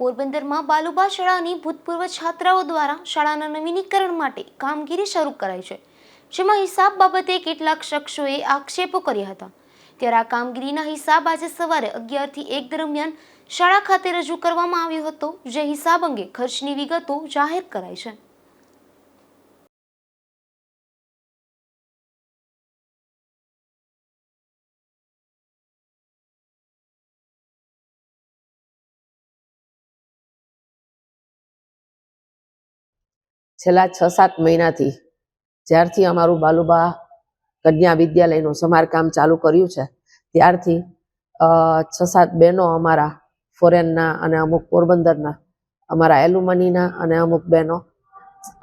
પોરબંદરમાં બાલુબા શાળાની ભૂતપૂર્વ છાત્રાઓ દ્વારા શાળાના નવીનીકરણ માટે કામગીરી શરૂ કરાઈ છે. જેમાં હિસાબ બાબતે કેટલાક શખ્સોએ આક્ષેપો કર્યા હતા. ત્યારે આ કામગીરીના હિસાબ આજે સવારે અગિયારથી એક દરમિયાન શાળા ખાતે રજૂ કરવામાં આવ્યો હતો, જે હિસાબ અંગે ખર્ચની વિગતો જાહેર કરાઈ છે. છેલ્લા છ સાત મહિનાથી જ્યારથી અમારું બાલુબા કન્યા વિદ્યાલયનું સમારકામ ચાલુ કર્યું છે, ત્યારથી છ સાત બહેનો અમારા ફોરેનના અને અમુક પોરબંદરના, અમારા એલુમનીના અને અમુક બહેનો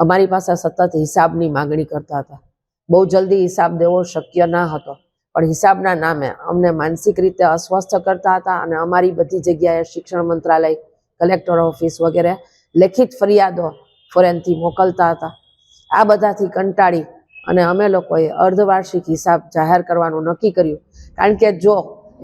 અમારી પાસે સતત હિસાબની માગણી કરતા હતા. બહુ જલ્દી હિસાબ દેવો શક્ય ન હતો, પણ હિસાબના નામે અમને માનસિક રીતે અસ્વસ્થ કરતા હતા અને અમારી બધી જગ્યાએ શિક્ષણ મંત્રાલય, કલેક્ટર ઓફિસ વગેરે લેખિત ફરિયાદો ફોરેનથી મોકલતા હતા. આ બધાથી કંટાળી અને અમે લોકોએ અર્ધવાર્ષિક હિસાબ જાહેર કરવાનું નક્કી કર્યું. કારણ કે જો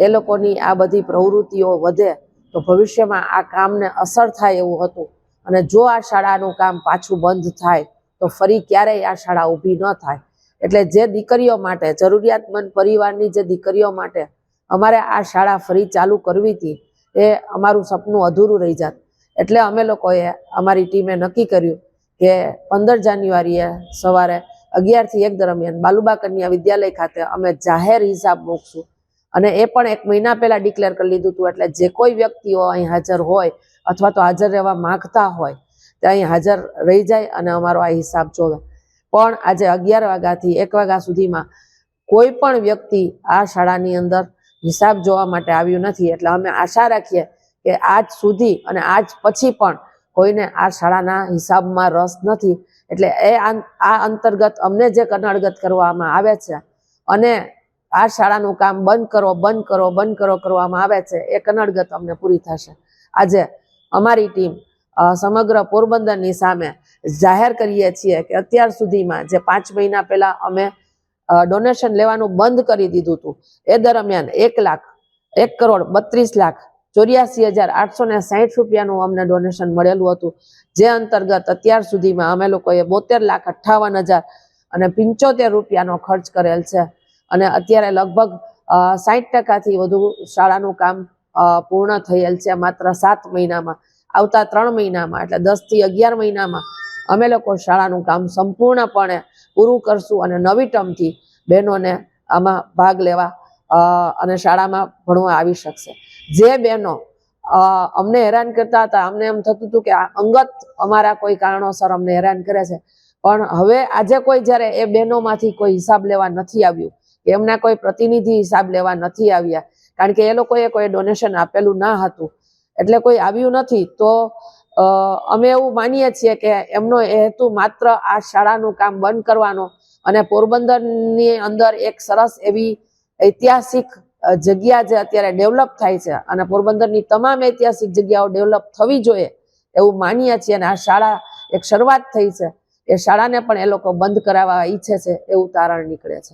એ લોકોની આ બધી પ્રવૃત્તિઓ વધે, તો ભવિષ્યમાં આ કામને અસર થાય એવું હતું. અને જો આ શાળાનું કામ પાછું બંધ થાય, તો ફરી ક્યારેય આ શાળા ઊભી ન થાય. એટલે જે દીકરીઓ માટે, જરૂરિયાતમંદ પરિવારની જે દીકરીઓ માટે અમારે આ શાળા ફરી ચાલુ કરવી હતી, એ અમારું સપનું અધૂરું રહી જાત. એટલે અમે લોકોએ અમારી ટીમે નક્કી કર્યું કે પંદર જાન્યુઆરીએ સવારે અગિયારથી એક દરમિયાન બાલુબા કન્યા વિદ્યાલય ખાતે અમે જાહેર હિસાબ મૂકશું. અને એ પણ એક મહિના પહેલા ડિક્લેર કરી લીધું હતું એટલે જે કોઈ વ્યક્તિઓ અહીં હાજર હોય અથવા તો હાજર રહેવા માંગતા હોય તે અહીં હાજર રહી જાય અને અમારો આ હિસાબ જોવે. પણ આજે અગિયાર વાગ્યાથી એક વાગ્યા સુધીમાં કોઈ પણ વ્યક્તિ આ શાળાની અંદર હિસાબ જોવા માટે આવ્યું નથી. એટલે અમે આશા રાખીએ કે આજ સુધી અને આજ પછી પણ કોઈને આ શાળાના હિસાબમાં રસ નથી. એટલે એ આ અંતર્ગત અમને જે કનડગત કરવામાં આવે છે અને આ શાળાનું કામ બંધ કરો બંધ કરો બંધ કરો કરવામાં આવે છે, એ કનડગત અમને પૂરી થશે. આજે અમારી ટીમ સમગ્ર પોરબંદરની સામે જાહેર કરીએ છીએ કે અત્યાર સુધીમાં જે પાંચ મહિના પહેલા અમે ડોનેશન લેવાનું બંધ કરી દીધું હતું, એ દરમિયાન એક લાખ, એક કરોડ બત્રીસ લાખ ચોર્યાસી હજાર આઠસો ને સાહીઠ રૂપિયાનું અમને ડોનેશન મળેલું હતું. જે અંતર્ગત અત્યાર સુધીમાં અમે લોકોએ બોતેર લાખ અઠ્ઠાવન હજાર અને પંચોતેર રૂપિયાનો ખર્ચ કરેલ છે. અને અત્યારે લગભગ સાહીઠ ટકાથી વધુ શાળાનું કામ પૂર્ણ થયેલ છે માત્ર સાત મહિનામાં. આવતા ત્રણ મહિનામાં એટલે દસથી અગિયાર મહિનામાં અમે લોકો શાળાનું કામ સંપૂર્ણપણે પૂરું કરશું અને નવી ટર્મથી બહેનોને આમાં ભાગ લેવા અને શાળામાં ભણવા આવી શકશે. જે બહેનો અમને હેરાન કરતા હતા, અમને એમ થતું હતું કે અંગત અમારા કોઈ કારણોસર અમને હેરાન કરે છે. પણ હવે આજે કોઈ જ્યારે એ બહેનોમાંથી કોઈ હિસાબ લેવા નથી આવ્યું, કે એમના કોઈ પ્રતિનિધિ હિસાબ લેવા નથી આવ્યા, કારણ કે એ લોકોએ કોઈ ડોનેશન આપેલું ના હતું. એટલે કોઈ આવ્યું નથી, તો અમે એવું માનીએ છીએ કે એમનો એ હેતુ માત્ર આ શાળાનું કામ બંધ કરવાનો અને પોરબંદરની અંદર એક સરસ એવી ઐતિહાસિક જગ્યા જે અત્યારે ડેવલપ થાય છે અને પોરબંદરની તમામ ઐતિહાસિક જગ્યાઓ ડેવલપ થવી જોઈએ એવું માનીએ છીએ અને આ શાળા એક શરૂઆત થઈ છે. એ શાળાને પણ એ લોકો બંધ કરાવવા ઈચ્છે છે એવું તારણ નીકળે છે.